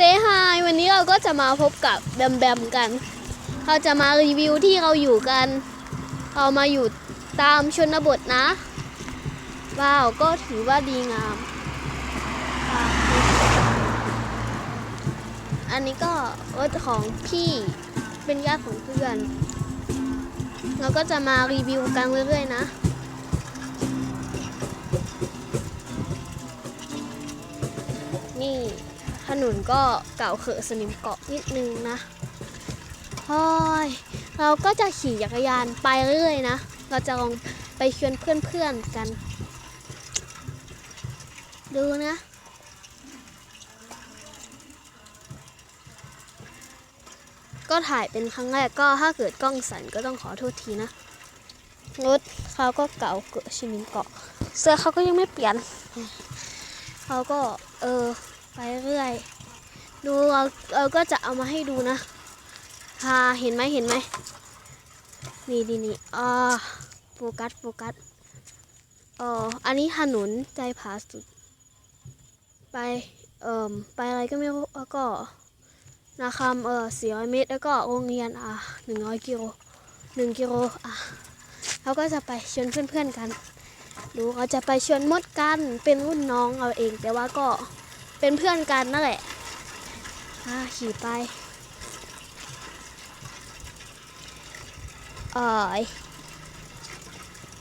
เซฮายวันนี้เราก็จะมาพบกับแบมแบมกัน เราจะมารีวิวที่เราอยู่กัน เรามาอยู่ตามชนบทนะ ว้าวก็ถือว่าดีงาม อันนี้ก็รถของพี่เป็นญาติของเพื่อน เราก็จะมารีวิวกันเรื่อยๆนะนี่ ถนนก็เก่าเขอะสนิมเกาะนิดนึงนะเฮ้ยเราก็จะขี่จักรยานไปเรื่อยนะ เราจะลองไปชวนเพื่อนๆกัน ดูนะก็ถ่ายเป็นครั้งแรกก็ถ้าเกิดกล้องสั่นก็ต้องขอโทษทีนะรถเขาก็เก่าเกอะสนิมเกาะ เสื้อเขาก็ยังไม่เปลี่ยนเขาก็เออ ไปเรื่อย ดูเราเราก็จะเอามาให้ดูนะฮาเห็นไหมเห็นไหมนี่นี่นี่อ่าโฟกัสโฟกัสเอออันนี้ถนนใจผาสุด ไปเอ่มไปอะไรก็ไม่รู้แล้วก็นาคำเออสี่ร้อยเมตร แล้วก็โรงเรียนอะหนึ่งร้อยกิโลหนึ่งกิโลอะเราก็จะไปชวนเพื่อนๆกัน ดูเราจะไปชวนมดกันเป็นรุ่นน้องเราเองแต่ว่าก็ เป็นเพื่อนกันนั่นแหละขี่ไปเออ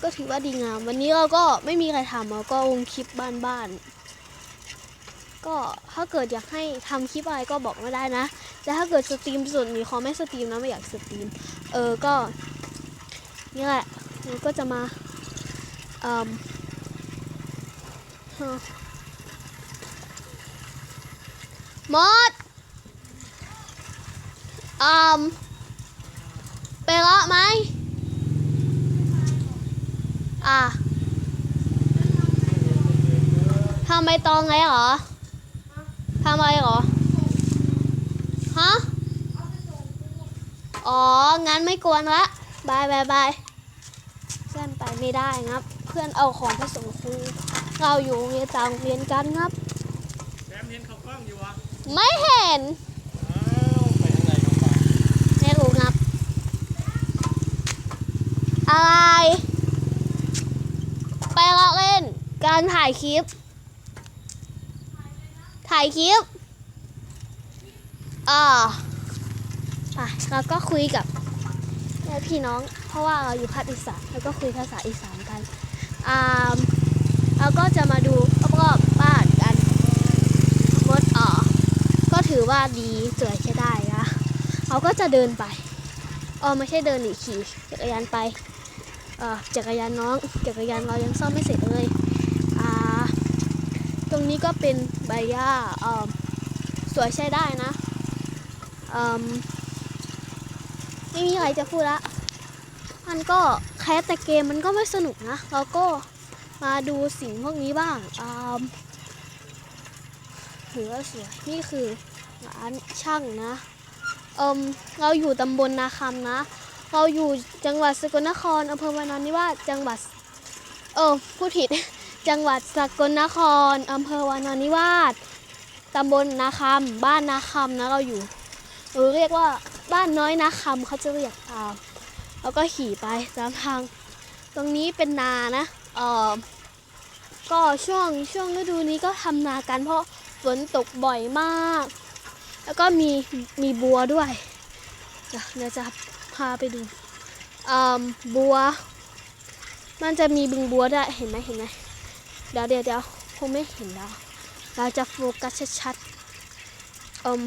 ก็ถือว่าดีงาม วันนี้เราก็ไม่มีอะไรทำเราก็ลงคลิปบ้านๆ ก็ถ้าเกิดอยากให้ทำคลิปอะไรก็บอกมาได้นะ แต่ถ้าเกิดสตรีมส่วนนี้ขอไม่สตรีมนะไม่อยากสตรีม เออ ก็นี่แหละเราก็จะมาเอ่ม มดอืมไปเลาะไหม อะทำใบตองไงเหรอทำอะไรเหรอ ฮะ อ๋อ งั้นไม่กวนละบายบายบายเพื่อนไปไม่ได้ครับ เพื่อนเอาของไปส่งครู เราอยู่โรงเรียนต่ารงเรียนกันครับ ไม่เห็น ไม่รู้ครับ อะไร ไปละเล่น การถ่ายคลิป ถ่ายคลิปอ่าอะเราก็คุยกับญาติพี่น้อง เพราะว่าเราอยู่ภาคอีสานแล้วก็คุยภาษาอีสานกันอ่าเราก็จะมาดูรอบๆบ้านกันมดอ่อก็ถือ ว่าดีสวยใช้ได้นะเขาก็จะเดินไปเออไม่ใช่เดินหนีขี่จักรยานไปเออจักรยานน้องจักรยานเรายังซ่อมไม่เสร็จเลยอ่าตรงนี้ก็เป็นใบหญ้าเออสวยใช้ได้นะเอมไม่มีอะไรจะพูดละมันก็แค่แต่เกมมันก็ไม่สนุกนะ เราก็มาดูสิ่งพวกนี้บ้างอ่าถือว่าสวยนี่คือ ร้านช่างนะเอิมเราอยู่ตำบลนาคำนะ เราอยู่จังหวัดสกลนครอำเภอวานานิวาสจังหวัด เออพูดผิด จังหวัดสกลนครอำเภอวานานิวาสตำบลนาคำบ้านนาคำนะเราอยู่หรือเรียกว่าบ้านน้อยนาคำเขาจะเรียกตามแล้วก็ขี่ไปตามทาง ตรงนี้เป็นนานะเออก็ช่วงช่วงฤดูนี้ก็ทำนากันเพราะฝนตกบ่อยมาก แล้วก็มีมีบัวด้วยเดี๋ยวเดี๋ยวจะพาไปดูบัว มันจะมีบึงบัวด้วยเห็นไหมเห็นไหมเดี๋ยวเดี๋ยวเดี๋ยวคงไม่เห็นแล้วเราจะโฟกัสชัดๆอม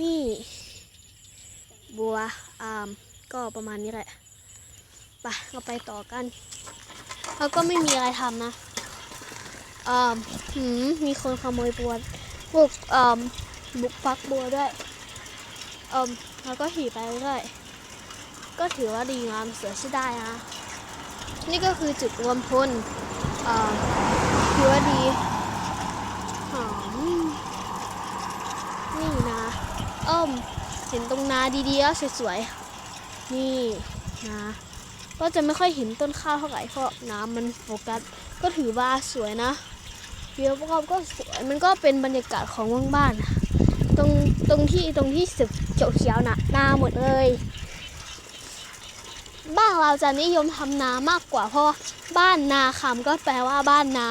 นี่ บัวอ่าก็ประมาณนี้แหละไปเราไปต่อกันแล้วก็ไม่มีอะไรทำนะ อ่าหืมมีคนขโมยบัวบุกอ่าบุกฟักบัวด้วยอ่าแล้วก็ขี่ไปเรื่อยก็ถือว่าดีงามเสือใช้ได้นะนี่ก็คือจุดรวมพลอ่าถือว่าดีหอมนี่นะเอ้มเห็นตรงนาดีๆแล้วสวยๆนี่นะก็จะไม่ค่อยเห็นต้นข้าวเท่าไหร่เพราะน้ำมันโฟกัสก็ถือว่าสวยนะ วิวรอบก็สวยมันก็เป็นบรรยากาศของบ้านๆนะตรงตรงที่ตรงที่สึกเขียวๆนะนาหมดเลย บ้านเราจะนิยมทำนามากกว่าเพราะว่าบ้านนาคำก็แปลว่าบ้านนา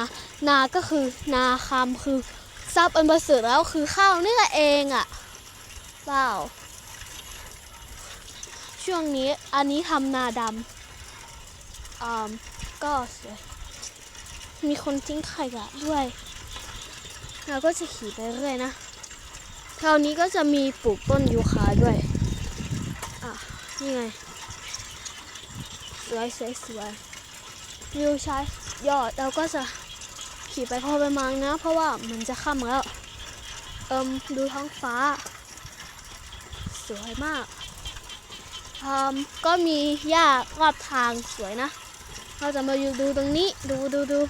นาก็คือนาคำคือทรัพย์อันประเสริฐแล้วคือข้าวนี่เองอะ่ะว้าช่วงนี้อันนี้ทำนาดำอ่าก็สวย มีคนทิ้งขยะด้วย เราก็จะขี่ไปเรื่อยนะแถวนี้ก็จะมีปลูกต้นยูคาด้วย อะ นี่ไง สวยสวยสวยวิวชายยอดเราก็จะขี่ไปพอไปมาณนะ เพราะว่ามันจะค่ำแล้ว เอิมดูท้องฟ้า สวยมากอืมก็มีหญ้ารอบทางสวยนะ เราจะมาอยู่ดูตรงนี้ ดูดูดู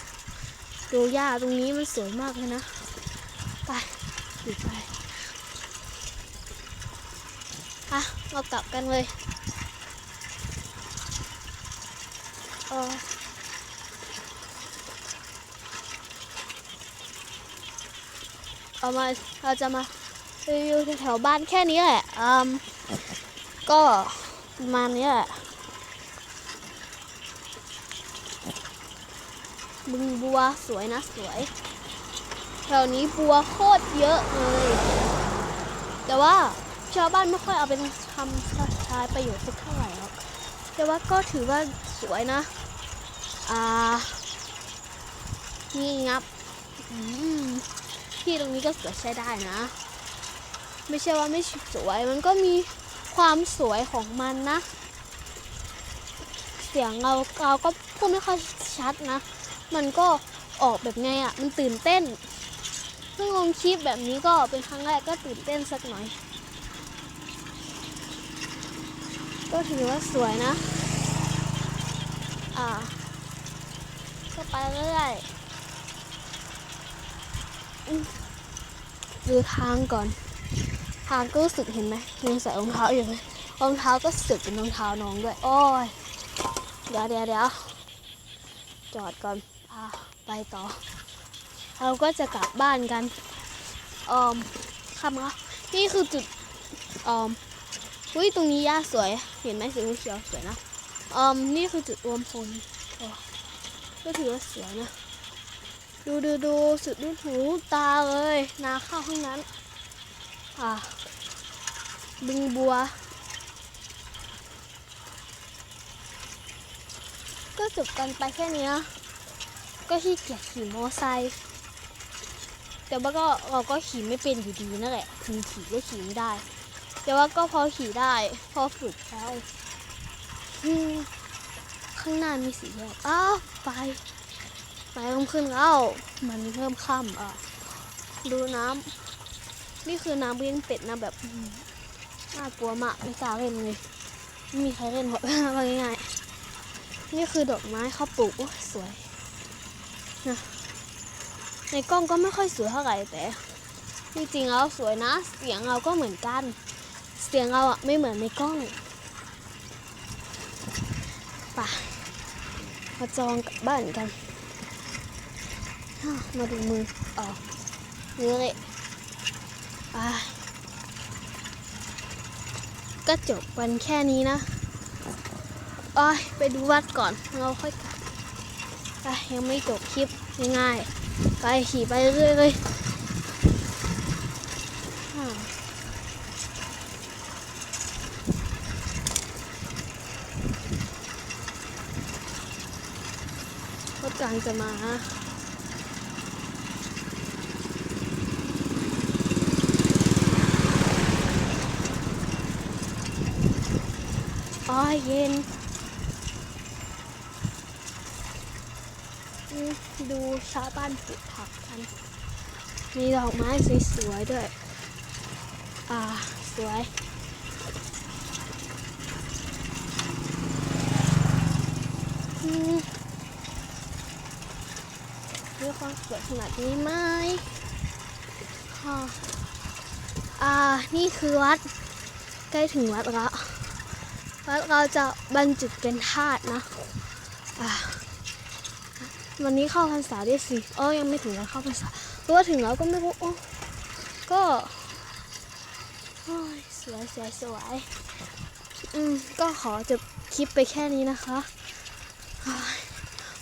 ดูหญ้าตรงนี้มันสวยมากเลยนะ ไปไปอะเรากลับกันเลยเออเอามาเราจะมารีวิวแถวบ้านแค่นี้แหละอืมก็ประมาณนี้แหละ บึงบัวสวยนะสวย แถวนี้บัวโคตรเยอะเลย แต่ว่าชาวบ้านไม่ค่อยเอาเป็นทำใช้ประโยชน์สักเท่าไหร่หรอกแต่ว่าก็ถือว่าสวยนะ อ่า นี่งับที่ตรงนี้ก็สวยใช้ได้นะ ไม่ใช่ว่าไม่สวย มันก็มีความสวยของมันนะ เสียงเราเราก็พูดไม่ค่อยชัดนะ มันก็ออกแบบไงอะ่ะ มันตื่นเต้นเพิ่งลงคลิปแบบนี้ก็เป็นครั้งแรกก็ตื่นเต้นสักหน่อย ก็ถือว่าสวยนะ อ่า ก็ไปเรื่อยดูทางก่อน ทางก็รู้สึกเห็นไหมยังใส่รองเท้าอยู่เลยรองเท้าก็สึกเป็นรองเท้าน้องด้วย โอ้ย เดี๋ยวเดี๋ยวเดี๋ยวจอดก่อน ไปต่อ เราก็จะกลับบ้านกันออมคำละนี่คือจุดออมอุ้ยตรงนี้หญ้าสวย เห็นไหมสีเขียวสวยนะออมนี่คือจุดรวมพลก็ถือว่าสวยนะ ดูดูดูสุดลูกหูตาเลย นาข้าวข้างนั้น อ่าบึงบัว ก็จบกันไปแค่นี้ย ก็ขี้เกียจขี่มอไซค์แต่ว่าก็เราก็ขี่ไม่เป็นอยู่ดีนั่นแหละถึงขี่ก็ขี่ไม่ได้ แต่ว่าก็พอขี่ได้ พอฝึกแล้วข้างหน้ามีสีแยกอ้าวไปไปเพิ่มขึ้นแล้วมันเพิ่มค่ำอะดูน้ำนี่คือน้ำเลี้ยงเป็ดนะแบบน่ากลัวมากไม่กล้าเล่นเลยไม่มีใครเล่นหรอกง่ายๆนี่คือดอกไม้เขาปลูกโอ้ยสวย นะในกล้องก็ไม่ค่อยสวยเท่าไหร่แต่จริงๆแล้วสวยนะ เสียงเราก็เหมือนกัน เสียงเราอะไม่เหมือนในกล้องไปมาจองกับบ้านกัน มาดูมือออกนี่เลยไปก็จบวันแค่นี้นะอ้ยไปดูวัดก่อน เราค่อยกลับ ไปยังไม่จบคลิปง่ายๆ ไปขี่ไปเรื่อยๆเลยรถกลางจะมาอ้อยเย็น ดูชาวบ้านปลูกผักกัน มีดอกไม้สวยๆด้วย อ่า สวย มีความสวยขนาดนี้ไหมค่ะอ่า นี่คือวัด ใกล้ถึงวัดล้ววัดเราจะบรรจุเป็นธาตุนะ อ่า วันนี้เข้าพรรษาด้สิเออยังไม่ถึงวันเข้าพรรษาหรือว่าถึงแล้วก็ไม่รู้โอ้ก็สวยสวยสวยอืมก็ขอจบคลิปไปแค่นี้นะคะ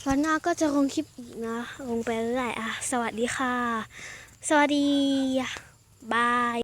วันหน้าก็จะลงคลิปอีกนะ ลงไปเรื่อยๆอะ สวัสดีค่ะ สวัสดี บาย